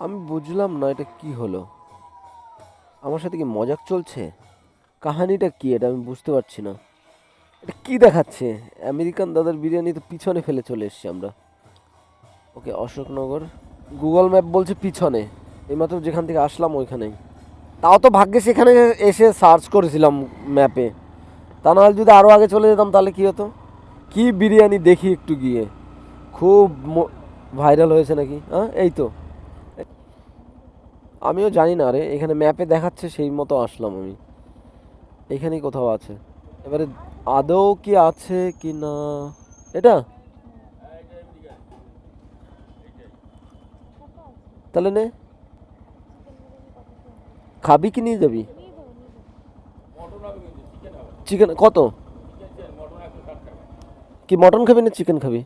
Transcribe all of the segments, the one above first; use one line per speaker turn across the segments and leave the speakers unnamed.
আমি বুঝলাম না এটা কি হলো। আমার সাথে কি মজাক চলছে? কাহানিটা কি এটা আমি বুঝতে পারছি না। এটা কি দেখাচ্ছে? আমেরিকান দাদার বিরিয়ানি তো পিছনে ফেলে চলে এসেছি আমরা। ওকে, অশোকনগর। গুগল ম্যাপ বলছে পিছনে। এইমাত্র যেখান থেকে আসলাম ওইখানেই। তাও তো ভাগ্যে সেখানে এসে সার্চ করেছিলাম ম্যাপে। তা নাহলে যদি আরও আগে চলে যেতাম তাহলে কী হতো? কি বিরিয়ানি দেখি একটু গিয়ে। খুব ভাইরাল হয়েছে নাকি? হ্যাঁ এই তো। আমিও জানি না রে এখানে ম্যাপে দেখাচ্ছে সেই মতো আসলাম আমি। এখানেই কোথাও আছে। এবারে আদৌ কি আছে কি না? এটা? তাহলে নে। খাবি কি নিয়ে যাবি? চিকেন কত? কি মটন খাবি না চিকেন খাবি?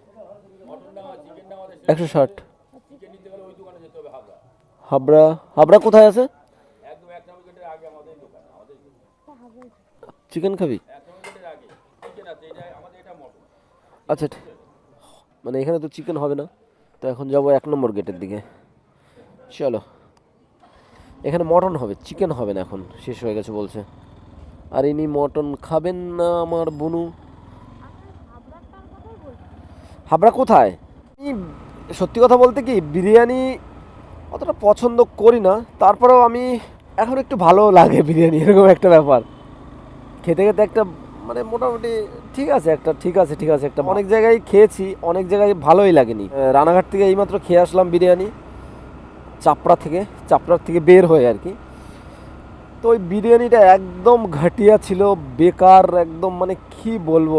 একশো ষাট। হাবড়া হাবড়া কোথায় আছে? চিকেন খাবি? আচ্ছা ঠিক- মানে এখানে তো চিকেন হবে না তো এখন যাব এক নম্বর গেটের দিকে। চলো। এখানে মটন হবে চিকেন হবে না এখন শেষ হয়ে গেছে বলছে। আর ইনি মটন খাবেন না আমার বনু। হাবড়া কোথায়? সত্যি কথা বলতে কি বিরিয়ানি অতটা পছন্দ করি না। তারপরেও আমি এখন একটু ভালো লাগে বিরিয়ানি, এরকম একটা ব্যাপার। খেতে খেতে একটা মানে মোটামুটি ঠিক আছে, একটা ঠিক আছে ঠিক আছে, একটা অনেক জায়গায় খেয়েছি, অনেক জায়গায় ভালোই লাগেনি। রানাঘাট থেকে এইমাত্র খেয়ে আসলাম বিরিয়ানি। চাপড়া থেকে চাপড়ার থেকে বের হয়ে আর কি। তো ওই বিরিয়ানিটা একদম ঘাটিয়া ছিল, বেকার একদম মানে কি বলব?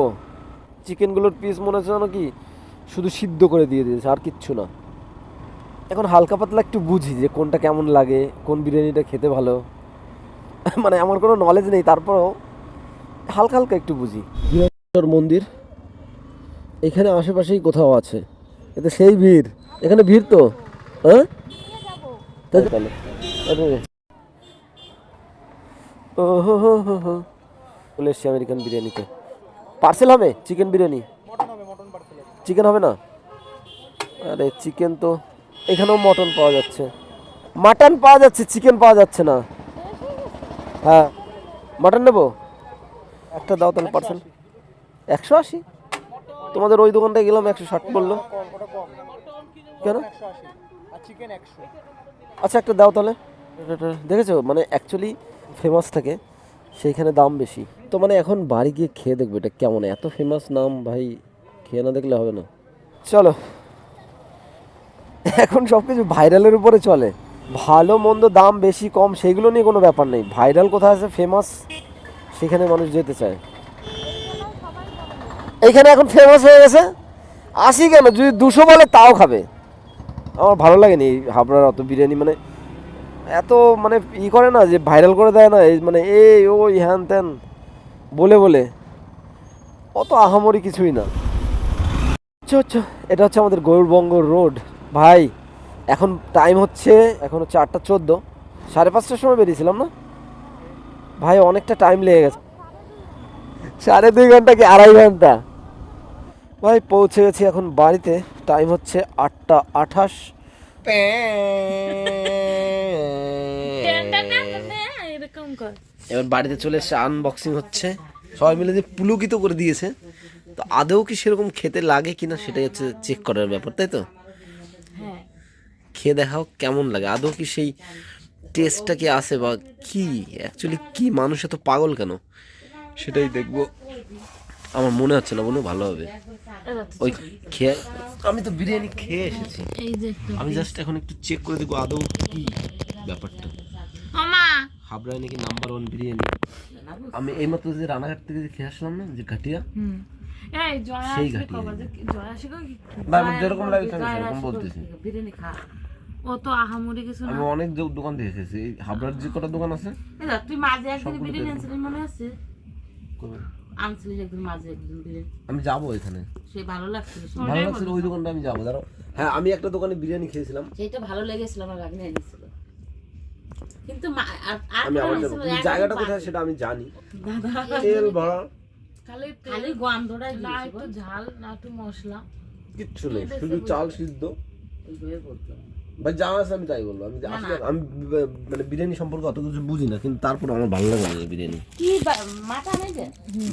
চিকেনগুলোর পিস মনে হচ্ছে যেন কি, শুধু সিদ্ধ করে দিয়ে দিয়েছে, আর কিচ্ছু না। এখন হালকা পাতলা একটু বুঝি যে কোনটা কেমন লাগে কোন বিরিয়ানিটা খেতে ভালো। মানে আমার কোনো নলেজ নেই তারপরেও হালকা হালকা একটু বুঝি। বীরেশ্বর মন্দির এখানে আশেপাশেই কোথাও আছে। এতে সেই ভিড়। এখানে ভিড় তো? হ্যাঁ? তাহলে তাহলে। ও হো হো হো। হো চলে এসছি আমেরিকান বিরিয়ানিতে। পার্সেল হবে? চিকেন বিরিয়ানি? চিকেন হবে না? আরে চিকেন তো এখানেও মটন পাওয়া যাচ্ছে। মাটন পাওয়া যাচ্ছে, চিকেন পাওয়া যাচ্ছে না। হ্যাঁ। মাটন নেব? একটা দাও তাহলে পার্সেল একশো আশি? তোমাদের ওই দোকানটায় গেলাম, একশো ষাট বলল কেন? আচ্ছা একটা দাও তাহলে। দেখেছ? মানে অ্যাকচুয়ালি ফেমাস থাকে, সেইখানে দাম বেশি। তো মানে এখন বাড়ি গিয়ে খেয়ে দেখবে এটা কেমন। এত ফেমাস নাম ভাই, খেয়ে না দেখলে হবে না। চলো। এখন সব কিছু ভাইরালের উপরে চলে। ভালো, মন্দ, দাম বেশি, কম, সেগুলো নিয়ে কোনো ব্যাপার নেই। ভাইরাল কোথায় আছে? ফেমাস সেখানে মানুষ যেতে চায়। এইখানে এখন ফেমাস হয়ে গেছে। আসি কেন? যদি দুশো বলে তাও খাবে। আমার ভালো লাগেনি এই হাবড়ার অত বিরিয়ানি। মানে এত মানে ই করে না যে ভাইরাল করে দেয় না। এই মানে এই, ওই, হ্যান ত্যান। বলে বলে। অত আহামরি কিছুই না। আচ্ছা আচ্ছা এটা হচ্ছে আমাদের গৌরবঙ্গ রোড। ভাই, এখন টাইম হচ্ছে, এখন হচ্ছে আটটা চোদ্দ। সাড়ে পাঁচটার সময় বেরিয়েছিলাম না? ভাই, অনেকটা টাইম লেগে গেছে। সাড়ে দুই ঘণ্টা কি আড়াই ঘণ্টা? ভাই, পৌঁছে গেছি এখন বাড়িতে। টাইম হচ্ছে আটটা আঠাশ। এবার বাড়িতে চলে এসে আনবক্সিং হচ্ছে। সবাই মিলে যে পুলকিত করে দিয়েছে। তো আদৌ কি সেরকম খেতে লাগে কিনা সেটাই হচ্ছে চেক করার ব্যাপার, তাই তো? খেয়ে দেখাও কেমন লাগে? আদৌ কি সেই টেস্টটা কি আসে বা কি? অ্যাকচুয়ালি কি মানুষ এত পাগল কেন? সেটাই দেখব। আমার মনে হচ্ছে না বলে ভালো হবে। ওই খেয়ে আমি তো বিরিয়ানি খেয়ে এসেছি। আমি জাস্ট এখন একটু চেক করে দেখব আদৌ কি ব্যাপারটা। হাবড়ায় নাকি নাম্বার ওয়ান বিরিয়ানি। আমি এইমাত্র যে রানাঘাট থেকে খেয়ে আসলাম না যে ঘাটিয়া সেই ঘাটিয়া। যেরকম লাগে সেরকম বলতেছি।
ও তো আহামরি কিছু না।
আমি অনেক দোকান থেকে এসেছি। এই হাবড়ার যে কটা দোকান আছে?
এই তুই মাঝে একদিন বিরিয়ানি আনছিলি মনে আছে?
কই-
একদিন মাঝে একদিন বিরিয়ানি।
আমি যাব এখানে।
সে ভালো লাগছিল
ভালো লাগছিল ওই দোকানটা আমি যাব। দাঁড়াও। হ্যাঁ আমি একটা দোকানে বিরিয়ানি খেয়েছিলাম।
সেইটা ভালো লেগেছিল আমার ভাগ্নে এনেছিল। কিন্তু
আমি জায়গাটা কোথায় সেটা আমি জানি।
দাদা,
তেল ভরা।
খালি
খালি গন্ধটাই
না একটু ঝাল না একটু মশলা।
কিচ্ছু নেই শুধু চাল সিদ্ধ।
বলতো
ভাই যা আছে আমি তাই বলব। আমি আসলে আমি মানে বিরিয়ানি সম্পর্কে অত কিছু বুঝি না কিন্তু তারপর আমার ভালো লাগে না বিরিয়ানি।
কি নাই যে?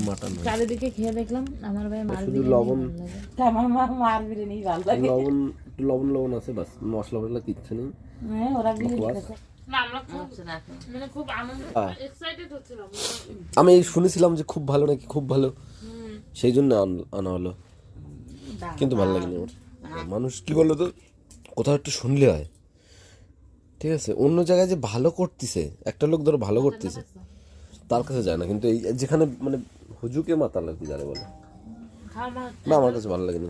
মাটন
চারিদিকে খেয়ে দেখলাম আমার ভাই মার
শুধু লবণ
আমার মা মার বিরিয়ানি ভালো লাগে।
লবণ একটু লবণ লবণ আছে বাস মশলা মশলা কিচ্ছু নেই।
হ্যাঁ, ওরা বিরিয়ানি
বাস।
খেতে।
না আমরা খুব
আচ্ছা।
মানে খুব আনন্দ
হ্যাঁ। আমি শুনেছিলাম যে খুব ভালো নাকি খুব ভালো। সেই জন্য আন- আনা হলো। কিন্তু ভালো লাগেনি আমার। মানুষ কি বলল তো? কোথাও একটু শুনলে হয়। ঠিক আছে? অন্য জায়গায় যে ভালো করতেছে একটা লোক ধরো ভালো করতেছে তার কাছে যায় না। কিন্তু এই যেখানে মানে হুজুকে মাতাল আর কি যারে বলে। না আমার কাছে ভালো লাগেনি।